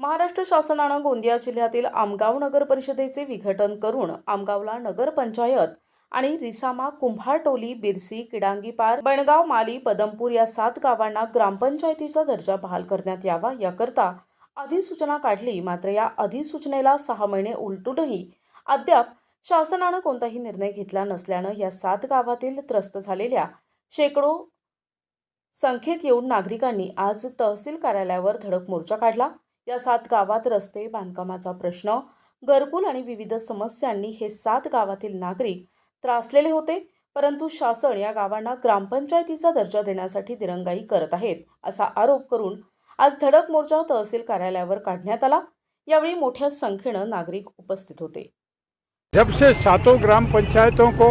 महाराष्ट्र शासनानं गोंदिया जिल्ह्यातील आमगाव नगर परिषदेचे विघटन करून आमगावला नगरपंचायत आणि रिसामा कुंभारटोली बिरसी किडांगीपार बणगाव माली पदमपूर या सात गावांना ग्रामपंचायतीचा दर्जा बहाल करण्यात यावा याकरता अधिसूचना काढली. मात्र या अधिसूचनेला सहा महिने उलटूनही अद्याप शासनानं कोणताही निर्णय घेतला नसल्यानं या सात गावातील त्रस्त झालेल्या शेकडो संख्येत येऊन नागरिकांनी आज तहसील कार्यालयावर धडक मोर्चा काढला. या सात गावात रस्ते बांधकामाचा प्रश्न घरकुल आणि विविध समस्यांनी हे सात गावातील नागरिक त्रासलेले होते परंतु शासन या गावांना ग्रामपंचायतीचा दर्जा देण्यासाठी दिरंगाई करत आहेत असा आरोप करून आज धडक मोर्चा तहसील कार्यालयावर काढण्यात आला. यावेळी मोठ्या संख्येनं नागरिक उपस्थित होते. जब से सातों ग्राम पंचायतों को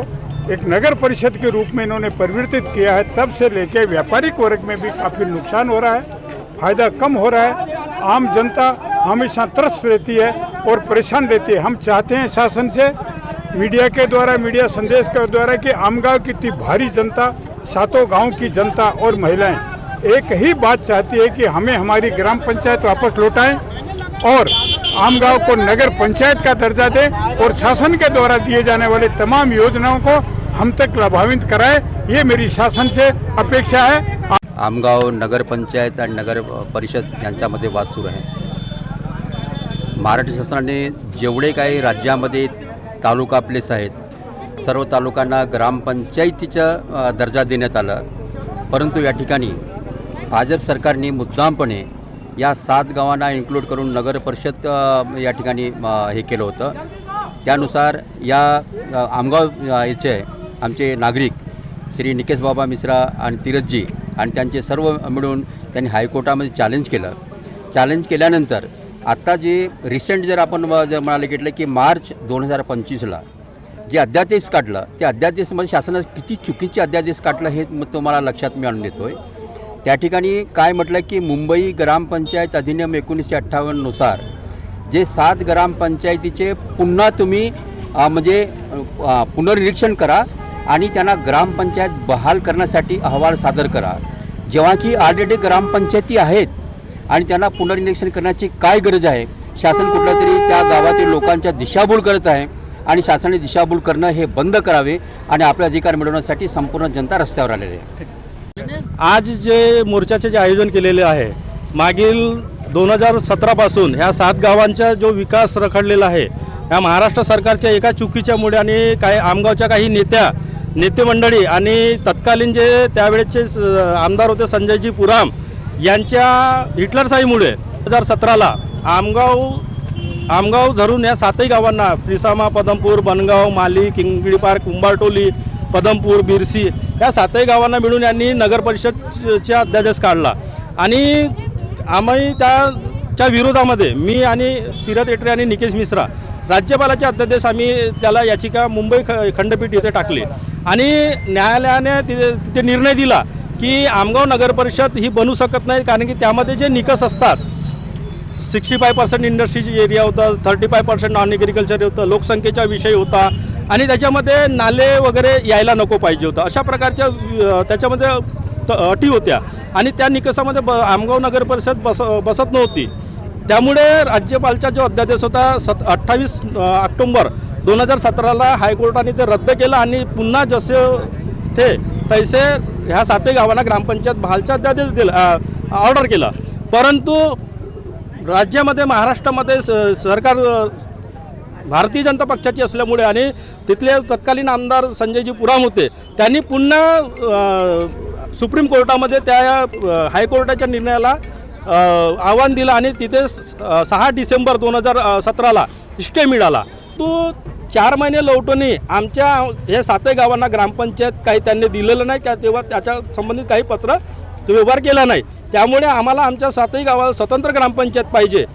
एक नगर परिषद के रूप में इन्होंने परिवर्तित किया है तब से लेके व्यापारिक वर्ग में भी काफ़ी नुकसान हो रहा है फायदा कम हो रहा है। आम जनता हमेशा त्रस्त रहती है और परेशान रहती है। हम चाहते हैं शासन से, मीडिया के द्वारा, मीडिया संदेश के द्वारा कि आमगांव की इतनी भारी जनता, सातों गाँव की जनता और महिलाएँ, एक ही बात चाहती है कि हमें हमारी ग्राम पंचायत वापस लौटाएँ और आमगांव को नगर पंचायत का दर्जा दें और शासन के द्वारा दिए जाने वाले तमाम योजनाओं को हम तक लाभान्वित कराए। ये मेरी शासन से अपेक्षा है। आमगाव नगरपंचायत आणि नगर परिषद यांच्यामध्ये वाद सुरू आहे. महाराष्ट्र शासनाने जेवढे काही राज्यामध्ये तालुका प्लेस आहेत सर्व तालुकांना ग्रामपंचायतीचा दर्जा देण्यात आला. परंतु या ठिकाणी भाजप सरकारने मुद्दामपणे या सात गावांना इन्क्लूड करून नगर परिषद या ठिकाणी हे केलं होतं. त्यानुसार या आमगाव याचे आमचे नागरिक श्री निकेश बाबा मिश्रा आणि तिरथजी आणि त्यांचे सर्व मिळून त्यांनी हायकोर्टामध्ये चॅलेंज केलं. चॅलेंज केल्यानंतर आत्ता जे रिसेंट जर आपण जर म्हणाले घेतलं की मार्च दोन हजार पंचवीसला जे अध्यादेश काढलं ते अध्यादेशमध्ये शासनानं किती चुकीचे अध्यादेश काढलं हे तुम्हाला लक्षात मी आणून देतो आहे त्या ठिकाणी काय म्हटलं की मुंबई ग्रामपंचायत अधिनियम एकोणीसशे अठ्ठावन्ननुसार जे सात ग्रामपंचायतीचे पुन्हा तुम्ही म्हणजे पुनर्निरीक्षण करा आणि त्यांना ग्रामपंचायत बहाल करण्यासाठी अहवाल सादर करा. जेव्हा की ऑलरेडी ग्रामपंचायती आहेत आणि त्यांना पुनर्निरीक्षण करण्याची काय गरज आहे? शासन कुठल्या तरी त्या गावातील लोकांच्या दिशाभूल करत आहे आणि शासनाने दिशाभूल करणं हे बंद करावे आणि आपले अधिकार मिळवण्यासाठी संपूर्ण जनता रस्त्यावर आलेली आहे. आज जे मोर्चाचे जे आयोजन केलेले आहे मागील दोन हजार सतरापासून ह्या सात गावांचा जो विकास रखडलेला आहे ह्या महाराष्ट्र सरकारच्या एका चुकीच्यामुळे आणि काही आमगावच्या काही नेत्या नेते मंडळी आणि तत्कालीन जे त्यावेळेचे आमदार होते संजयजी पुराम यांच्या हिटलरशाहीमुळे दोन हजार सतराला आमगाव आमगाव धरून या सातही गावांना प्रिसामा पदमपूर बनगाव माली किंगडी पार्क कुंभारटोली पदमपूर बिरसी या सातही गावांना मिळून यांनी नगरपरिषदच्या अध्यादेश काढला. आणि आम्ही त्याच्या विरोधामध्ये मी आणि तीरथ एटरे आणि निकेश मिश्रा राज्यपालाचे अध्यादेश आम्ही त्याला याचिका मुंबई ख खंडपीठ येथे टाकली. आणि न्यायालयाने तिथे तिथे निर्णय दिला की आमगाव नगर परिषद ही बनू शकत नाही कारण की त्यामध्ये जे निकष असतात सिक्स्टी फाय पर्सेंट इंडस्ट्रीची एरिया होता thirty five percent non agriculture होतं लोकसंख्येचा विषय होता आणि त्याच्यामध्ये नाले वगैरे यायला नको पाहिजे होतं. अशा प्रकारच्या त्याच्यामध्ये त- अटी होत्या. आणि त्या निकषामध्ये ब आमगाव नगर परिषद बस बसत नव्हती. त्यामुळे राज्यपालचा जो अध्यादेश होता सत अठ्ठावीस ऑक्टोंबर दोन हजार सतराला हायकोर्टाने ते रद्द केलं आणि पुन्हा जसे ते तैसे ह्या सातही गावांना ग्रामपंचायत बहालचा अध्यादेश दिला ऑर्डर केला. परंतु राज्यामध्ये महाराष्ट्रामध्ये स सरकार भारतीय जनता पक्षाची असल्यामुळे आणि तिथले तत्कालीन आमदार संजयजी पुराम होते त्यांनी पुन्हा सुप्रीम कोर्टामध्ये त्या हायकोर्टाच्या निर्णयाला आव्हान दिलं आणि तिथे स- सहा डिसेंबर दोन हजार सतराला स्टे मिळाला तो चार महिने लवटोनी आमच्या हे सातही गावांना ग्रामपंचायत काही त्यांनी दिलेलं नाही का तेव्हा त्याच्या संबंधित काही पत्र व्यवहार केला नाही. त्यामुळे आम्हाला आमच्या सातही गावाला स्वतंत्र ग्रामपंचायत पाहिजे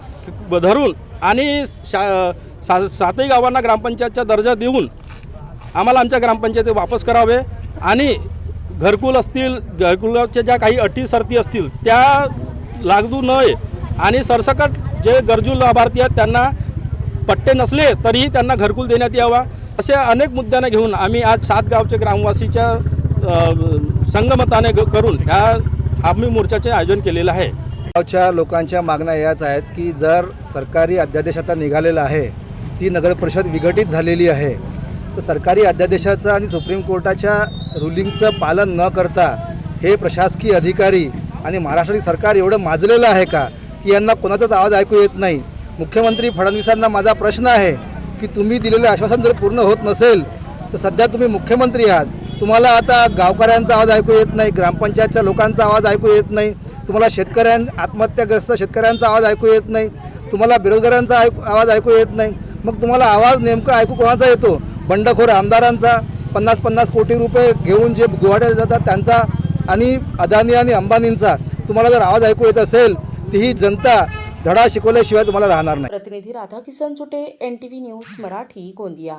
धरून आणि शा सा सातही गावांना ग्रामपंचायतचा दर्जा देऊन आम्हाला आमच्या ग्रामपंचायती वापस करावे आणि घरकुल असतील घरकुलाच्या ज्या काही अटी सर्ती असतील त्या लागू नये आणि सरसकट जे गरजू लाभार्थी आहेत त्यांना पट्टे नसले तरीही त्यांना घरकुल देण्यात यावा. असे अनेक मुद्द्यांना घेऊन आम्ही आज सात गावचे ग्रामवासीच्या संगमताने ग- करून ह्या आम्ही मोर्चाचे आयोजन केलेलं आहे. गावच्या लोकांच्या मागण्या याच आहेत की जर सरकारी अध्यादेश आता निघालेला आहे ती नगर परिषद विघटित झालेली आहे तर सरकारी अध्यादेशाचं आणि सुप्रीम कोर्टाच्या रुलिंगचं पालन न करता हे प्रशासकीय अधिकारी आणि महाराष्ट्रातील सरकार एवढं माजलेलं आहे का की यांना कोणाचाच आवाज ऐकू येत नाही? मुख्यमंत्री फडणवीसांना माझा प्रश्न आहे की तुम्ही दिलेलं आश्वासन जर पूर्ण होत नसेल तर सध्या तुम्ही मुख्यमंत्री आहात. तुम्हाला आता गावकऱ्यांचा आवाज ऐकू येत नाही ग्रामपंचायतच्या लोकांचा आवाज ऐकू येत नाही तुम्हाला शेतकऱ्यां आत्महत्याग्रस्त शेतकऱ्यांचा आवाज ऐकू येत नाही तुम्हाला बेरोजगारांचा ऐकू आवाज ऐकू येत नाही. मग तुम्हाला आवाज नेमका ऐकू कोणाचा येतो? बंडखोर आमदारांचा पन्नास पन्नास कोटी रुपये घेऊन जे गुवाहाट्यात जातात त्यांचा आणि अदानी आणि अंबानींचा तुम्हाला जर आवाज ऐकू येत असेल ती ही जनता धडा शिकवल्याशिवाय तुम्हाला राहणार नाही. प्रतिनिधी Radhakisan Sute N T V news Marathi Gondia.